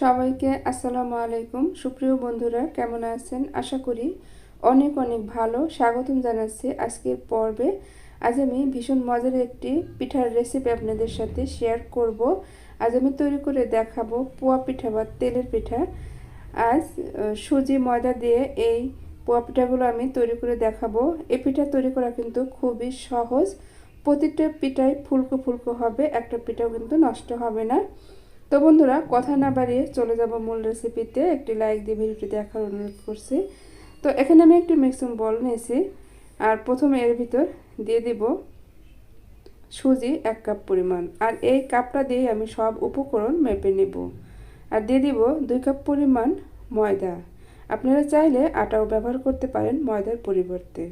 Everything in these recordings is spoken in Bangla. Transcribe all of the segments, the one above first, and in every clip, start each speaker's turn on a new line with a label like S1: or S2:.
S1: সবাইকে আসসালামু আলাইকুম। সুপ্রিয় বন্ধুরা, কেমন আছেন? আশা করি অনেক অনেক ভালো। স্বাগতম জানাচ্ছি আজকের পর্বে। আজ আমি ভীষণ মজার একটি পিঠার রেসিপি আপনাদের সাথে শেয়ার করব। আজ আমি তৈরি করে দেখাবো পোয়া পিঠা বা তেলের পিঠা। আজ সুজি, ময়দা দিয়ে এই পোয়া পিঠাগুলো আমি তৈরি করে দেখাবো। এই পিঠা তৈরি করা কিন্তু খুবই সহজ। প্রতিটা পিঠাই ফুলকো ফুলকো হবে, একটা পিঠাও কিন্তু নষ্ট হবে না। তো বন্ধুরা, কথা না বাড়িয়ে চলে যাব মূল রেসিপিতে একটি লাইক দিয়ে ভিডিওটি দেখার অনুরোধ করছি। তো এখানে আমি একটি মিক্সিং বল নিয়েছি। আর প্রথমে এর ভিতর দিয়ে দিব সুজি এক কাপ পরিমাণ। আর এই কাপটা দিয়ে আমি সব উপকরণ মেপে নেব। আর দিয়ে দিব দুই কাপ পরিমাণ ময়দা। আপনারা চাইলে আটাও ব্যবহার করতে পারেন ময়দার পরিবর্তে।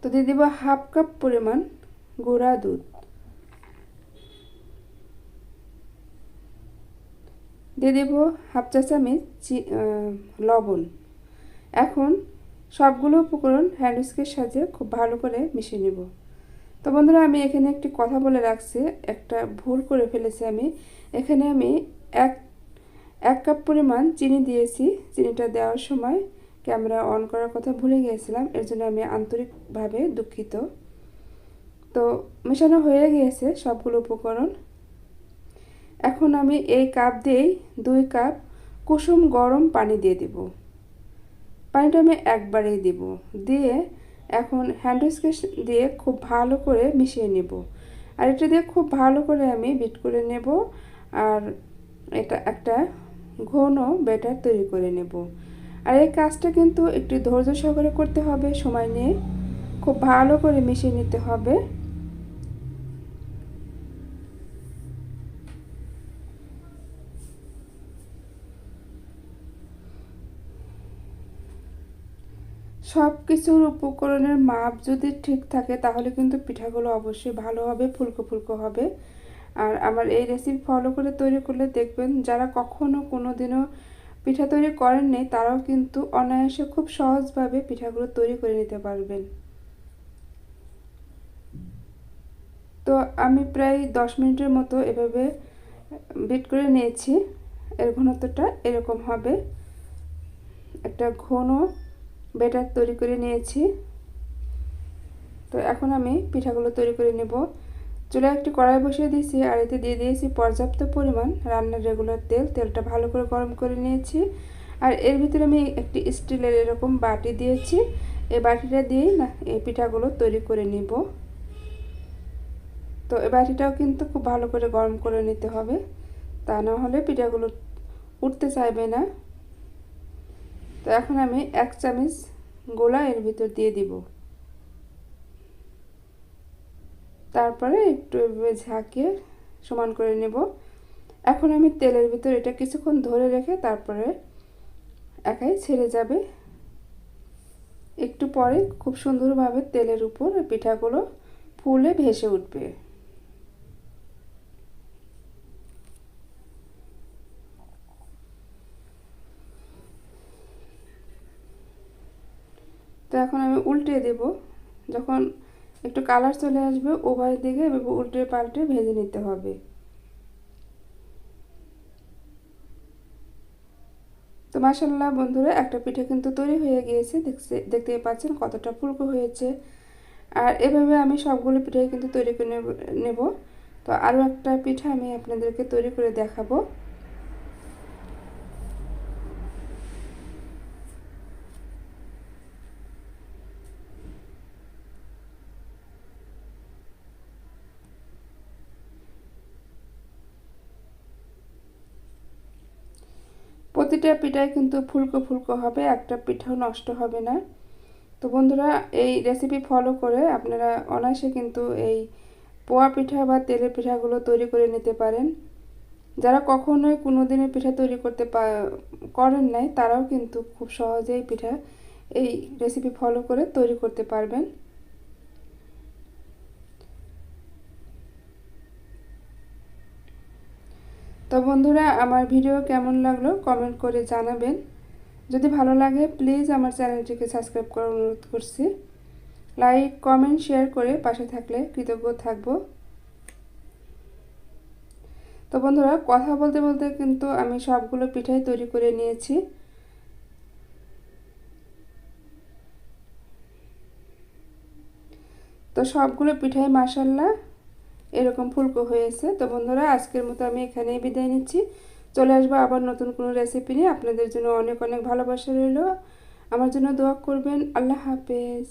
S1: তো দিয়ে দিব হাফ কাপ পরিমাণ গুঁড়া দুধ। দিয়ে দেব হাফ চা চামচ লবণ। এখন সবগুলো উপকরণ হ্যান্ডউইস্কের সাহায্যে খুব ভালো করে মিশিয়ে নেব। তো বন্ধুরা, আমি এখানে একটি কথা বলে রাখছি। একটা ভুল করে ফেলেছি আমি। এখানে আমি এক এক কাপ পরিমাণ চিনি দিয়েছি। চিনিটা দেওয়ার সময় ক্যামেরা অন করার কথা ভুলে গিয়েছিলাম। এর জন্য আমি আন্তরিকভাবে দুঃখিত। তো মেশানো হয়ে গিয়েছে সবগুলো উপকরণ। এখন আমি এই কাপ দিয়েই দুই কাপ কুসুম গরম পানি দিয়ে দিব। পানিটা আমি একবারেই দিব। দিয়ে এখন হ্যান্ড স্কেচ দিয়ে খুব ভালো করে মিশিয়ে নেব। আর এটা দিয়ে খুব ভালো করে আমি বিট করে নেব আর এটা একটা ঘন ব্যাটার তৈরি করে নেব। আর এই কাজটা কিন্তু একটু ধৈর্য সহকারে করতে হবে, সময় নিয়ে। খুব ভালো করে মিশিয়ে নিতে হবে। সব কিছুর উপকরণের মাপ যদি ঠিক থাকে, তাহলে কিন্তু পিঠাগুলো অবশ্যই ভালো হবে, ফুলকো ফুলকো হবে। আর আমার এই রেসিপি ফলো করে তৈরি করলে দেখবেন যারা কখনো কোনো দিনও পিঠা তৈরি করেননি, তারাও কিন্তু অনায়াসে খুব সহজভাবে পিঠাগুলো তৈরি করে নিতে পারবেন। তো আমি প্রায় দশ মিনিটের মতো এভাবে বিট করে নিয়েছি। এর ঘনত্বটা এরকম হবে। একটা ঘন ব্যাটার তৈরি করে নিয়েছি। তো এখন আমি পিঠাগুলো তৈরি করে নেব। চুলে একটি কড়াই বসিয়ে দিয়েছি আর এতে দিয়ে দিয়েছি পর্যাপ্ত পরিমাণ রান্নার রেগুলার তেল। তেলটা ভালো করে গরম করে নিয়েছি। আর এর ভিতরে আমি একটি স্টিলের এরকম বাটি দিয়েছি। এই বাটিটা দিয়েই না এই পিঠাগুলো তৈরি করে নিব। তো এই বাটিটাও কিন্তু খুব ভালো করে গরম করে নিতে হবে। তা না হলে পিঠাগুলো উঠতে চাইবে না। তো এখন আমি এক চামচ গোলা এর ভিতর দিয়ে দিব। তারপরে একটু ঝাঁকিয়ে সমান করে নেব। এখন আমি তেলের ভিতর এটা কিছুক্ষণ ধরে রেখে তারপরে একাই ছেড়ে যাবে। একটু পরে খুব সুন্দরভাবে তেলের উপর পিঠাগুলো ফুলে ভেসে উঠবে। এখন আমি উল্টে দেব। যখন একটু কালার চলে আসবে উভয় দিকে উল্টে পাল্টে ভেজে নিতে হবে। তো মাসাল্লাহ বন্ধুরা, একটা পিঠে কিন্তু তৈরি হয়ে গিয়েছে। দেখতে দেখতে পাচ্ছেন কতটা ফুলকো হয়েছে। আর এভাবে আমি সবগুলো পিঠাই কিন্তু তৈরি করে নেব। তো আরও একটা পিঠা আমি আপনাদেরকে তৈরি করে দেখাবো। প্রতিটা পিঠাই কিন্তু ফুলকো ফুলকো হবে, একটা পিঠাও নষ্ট হবে না। তো বন্ধুরা, এই রেসিপি ফলো করে আপনারা অনায়াসে কিন্তু এই পোয়া পিঠা বা তেলের পিঠাগুলো তৈরি করে নিতে পারেন। যারা কখনোই কোনো দিনের পিঠা তৈরি করতে করেন নাই, তারাও কিন্তু খুব সহজেই পিঠা এই রেসিপি ফলো করে তৈরি করতে পারবেন। তো বন্ধুরা, আমার ভিডিও কেমন লাগল কমেন্ট করে জানাবেন। যদি ভালো লাগে, প্লিজ আমার চ্যানেলটিকে সাবস্ক্রাইব করার অনুরোধ করছি। লাইক, কমেন্ট, শেয়ার করে পাশে থাকলে কৃতজ্ঞ থাকব। তো বন্ধুরা, কথা বলতে বলতে কিন্তু আমি সবগুলো পিঠাই তৈরি করে নিয়েছি। তো সবগুলো পিঠাই মাসাল্লাহ এরকম ফুলকো হয়েছে। তো বন্ধুরা, আজকের মতো আমি এখানেই বিদায় নিচ্ছি। চলে আসব আবার নতুন কোনো রেসিপি নিয়ে। আপনাদের জন্য অনেক অনেক ভালোবাসা রইল। আমার জন্য দোয়া করবেন। আল্লাহ হাফেজ।